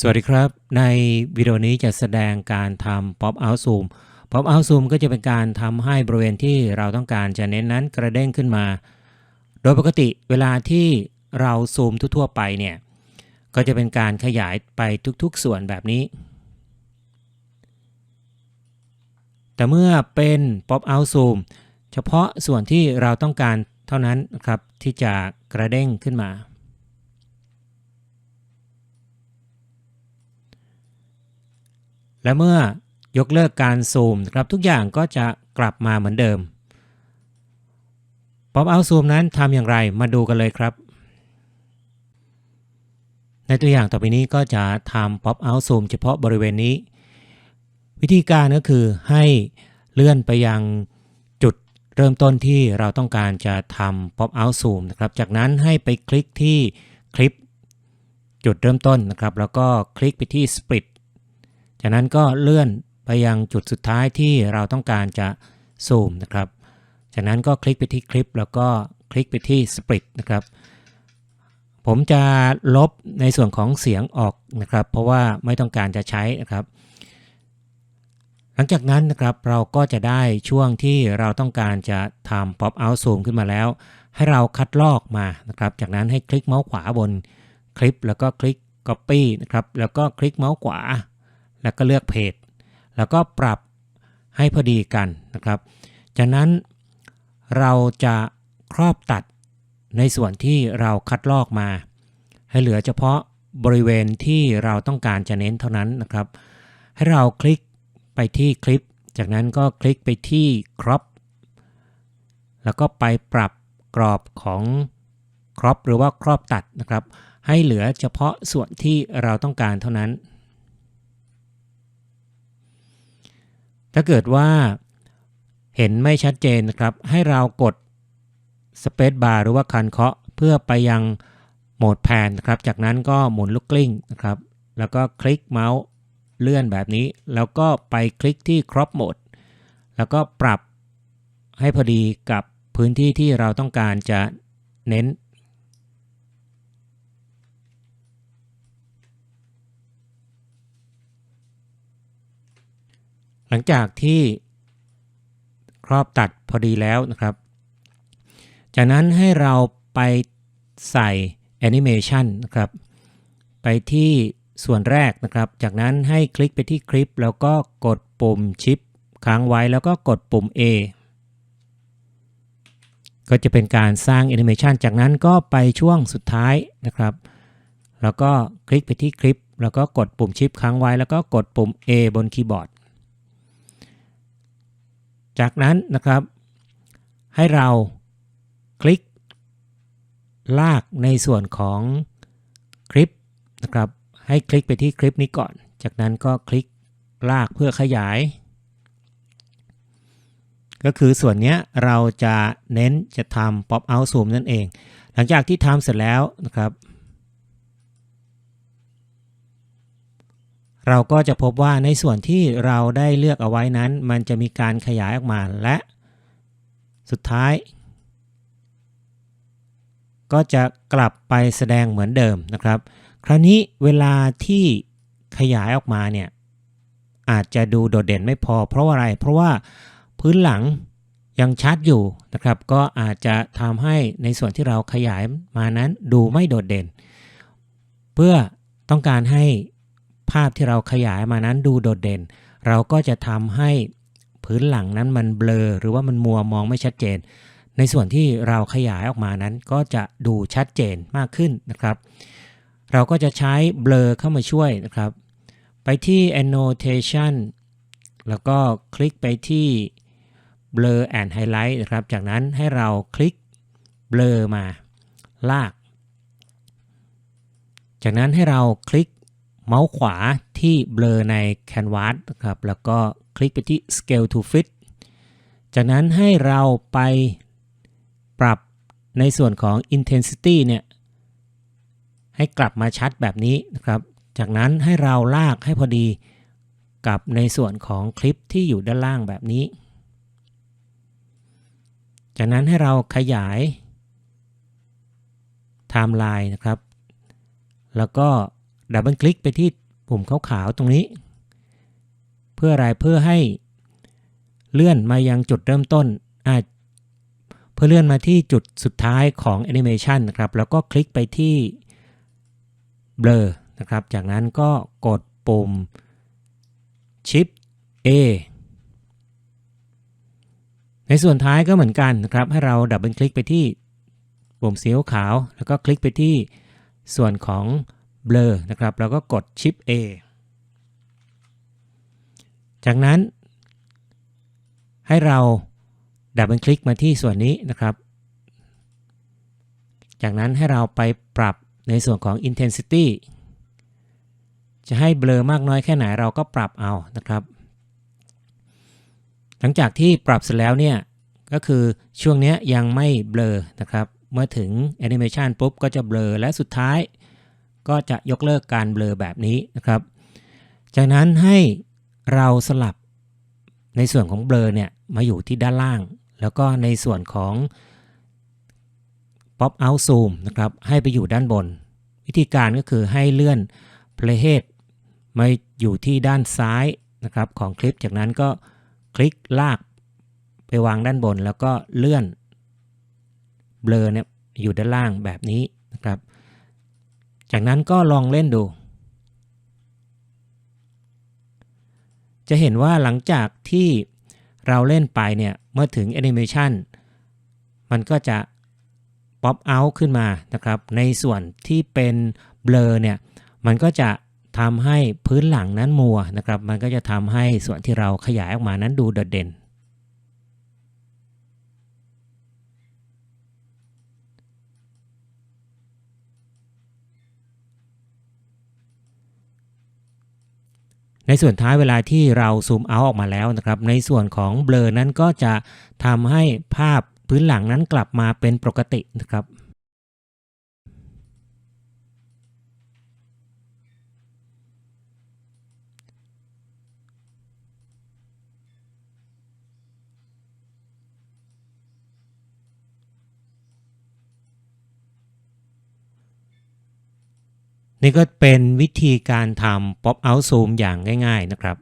สวัสดีครับ ในวิดีโอนี้จะแสดงการทำ pop out zoom pop out zoom ก็จะเป็นการทำให้บริเวณที่เราต้องการจะเน้นนั้นกระเด้งขึ้นมา โดยปกติเวลาที่เราซูมทั่วๆไปเนี่ย ก็จะเป็นการขยายไปทุกๆส่วนแบบนี้ แต่เมื่อเป็น pop out zoom เฉพาะส่วนที่เราต้องการเท่านั้นครับที่จะกระเด้งขึ้นมา และเมื่อยกเลิกการซูมครับทุกอย่างก็จะกลับมาเหมือนเดิม Pop out zoom นั้นทำอย่างไรมาดูกันเลยครับ ในตัวอย่างต่อไปนี้ก็จะทำ Pop out zoom เฉพาะบริเวณนี้ วิธีการก็คือให้เลื่อนไปยังจุดเริ่มต้นที่เราต้องการจะทำ Pop out zoom นะครับ จากนั้นให้ไปคลิกที่คลิปจุดเริ่มต้นนะครับ แล้วก็คลิกไปที่ split จากนั้นก็เลื่อนไปยังจุดสุดท้ายที่เราต้องการจะซูมนะครับ จากนั้นก็คลิกไปที่คลิป แล้วก็คลิกไปที่ split นะครับ ผมจะลบในส่วนของเสียงออกนะครับ เพราะว่าไม่ต้องการจะใช้นะครับ หลังจากนั้นนะครับเราก็จะได้ช่วงที่เราต้องการจะทำ pop out zoom ขึ้นมาแล้ว ให้เราคัดลอกมานะครับ จากนั้นให้คลิกเมาส์ขวาบนคลิป แล้วก็คลิก copy นะครับ แล้วก็คลิกเมาส์ขวา แล้วก็เลือกเพจ แล้วก็ปรับให้พอดีกันนะครับ จากนั้นเราจะครอบตัดในส่วนที่เราคัดลอกมา ให้เหลือเฉพาะบริเวณที่เราต้องการจะเน้นเท่านั้นนะครับ ให้เราคลิกไปที่คลิป จากนั้นก็คลิกไปที่ crop แล้วก็ไปปรับกรอบของ crop หรือว่าครอบตัดนะครับ ให้เหลือเฉพาะส่วนที่เราต้องการเท่านั้น ถ้าเกิดว่าเห็นไม่ชัดเจนนะครับ ให้เรากด Space Bar หรือว่าคันเคาะเพื่อไปยังโหมดแพนนะครับ จากนั้นก็หมุนลูกกลิ้งนะครับ แล้วก็คลิกเมาส์เลื่อนแบบนี้ แล้วก็ไปคลิกที่ Crop Mode แล้วก็ปรับให้พอดีกับพื้นที่ที่เราต้องการจะเน้น หลังจากที่ครอบตัดพอดีแล้วนะครับ จากนั้นให้เราไปใส่แอนิเมชันนะครับ ไปที่ส่วนแรกนะครับ จากนั้นให้คลิกไปที่คลิป แล้วก็กดปุ่มชิปค้างไว้แล้วก็กดปุ่ม A ก็จะเป็นการสร้างแอนิเมชันจากนั้นก็ไปช่วงสุดท้ายนะครับ แล้วก็คลิกไปที่คลิป แล้วก็กดปุ่มชิปค้างไว้ แล้วก็กดปุ่ม A บนคีย์บอร์ด จากนั้นนะครับ ให้เราคลิก ลากในส่วนของคลิปนะครับ ให้คลิกไปที่คลิปนี้ก่อน จากนั้นก็คลิกลากเพื่อขยาย ก็คือส่วนนี้เราจะเน้นจะทำ pop out zoom นั่นเอง หลังจากที่ทำเสร็จแล้วนะครับ เราก็จะพบว่าในส่วนที่เราได้เลือกเอาไว้นั้น มันจะมีการขยายออกมาและ สุดท้าย ก็จะกลับไปแสดงเหมือนเดิมนะครับ คราวนี้เวลาที่ขยายออกมาเนี่ยอาจจะดูโดดเด่นไม่พอ เพราะอะไร เพราะว่าพื้นหลังยังชัดอยู่นะครับ ก็อาจจะทำให้ในส่วนที่เราขยายมานั้นดูไม่โดดเด่น เพื่อต้องการให้ ภาพที่เราขยายมานั้นดูโดดเด่น เราก็จะทำให้พื้นหลังนั้นมันเบลอ หรือว่ามันมัวมองไม่ชัดเจน ในส่วนที่เราขยายออกมานั้นก็จะดูชัดเจนมากขึ้นนะครับ เราก็จะใช้เบลอเข้ามาช่วยนะครับ ไปที่ annotation แล้วก็คลิกไปที่ blur and highlight นะครับ จากนั้นให้เราคลิก blur มาลาก จากนั้นให้เราคลิก เมาส์ขวาที่เบลอใน Canvas ครับ แล้วก็คลิกไปที่ Scale to Fit จากนั้นให้เราไปปรับในส่วนของ Intensity เนี่ย ให้กลับมาชัดแบบนี้นะครับ จากนั้นให้เราลากให้พอดีกับในส่วนของคลิปที่อยู่ด้านล่างแบบนี้ จากนั้นให้เราขยายไทม์ไลน์นะครับ แล้วก็ ดับเบิลคลิกไปที่ปุ่มขาวๆตรงนี้ เพื่ออะไรเพื่อให้เลื่อนมายังจุดเริ่มต้นเพื่อเลื่อนมาที่จุดสุดท้ายของแอนิเมชันนะครับ แล้วก็คลิกไปที่ blur นะครับ จากนั้นก็กดปุ่ม Shift A ในส่วนท้ายก็เหมือนกันนะครับ ให้เราดับเบิลคลิกไปที่ปุ่มสีขาว แล้วก็คลิกไปที่ส่วนของ blur นะครับแล้วก็กด Shift A จากนั้นให้เราดับเบิลคลิกมาที่ส่วนนี้นะครับ จากนั้นให้เราไปปรับในส่วนของ intensity จะให้เบลอมากน้อยแค่ไหนเราก็ปรับเอานะครับ หลังจากที่ปรับเสร็จแล้วเนี่ย ก็คือช่วงนี้ยังไม่เบลอนะครับ เมื่อถึงแอนิเมชันปุ๊บก็จะเบลอและสุดท้าย ก็จะยกเลิกการเบลอแบบนี้นะครับ จากนั้นให้เราสลับในส่วนของเบลอเนี่ยมาอยู่ที่ด้านล่าง แล้วก็ในส่วนของ Pop Out Zoom นะครับให้ไปอยู่ด้านบน วิธีการก็คือให้เลื่อน Playhead มาอยู่ที่ด้านซ้ายนะครับของคลิปจากนั้นก็คลิกลากไปวางด้านบน แล้วก็เลื่อนเบลอเนี่ยอยู่ด้านล่างแบบนี้นะครับ จากนั้นก็ลองเล่นดู จะเห็นว่าหลังจากที่เราเล่นไปเนี่ย เมื่อถึงแอนิเมชันมันก็จะป๊อปเอาท์ขึ้นมานะครับ ในส่วนที่เป็นเบลอเนี่ย มันก็จะทำให้พื้นหลังนั้นมัวนะครับ มันก็จะทำให้ส่วนที่เราขยายออกมานั้นดูโดดเด่น ในส่วนท้ายเวลาที่เราซูมเอาออกมาแล้วนะครับ ในส่วนของเบลอนั้นก็จะทำให้ภาพพื้นหลังนั้นกลับมาเป็นปกตินะครับ นี่ก็เป็นวิธีการทำ pop out zoom อย่างง่าย ๆนะครับ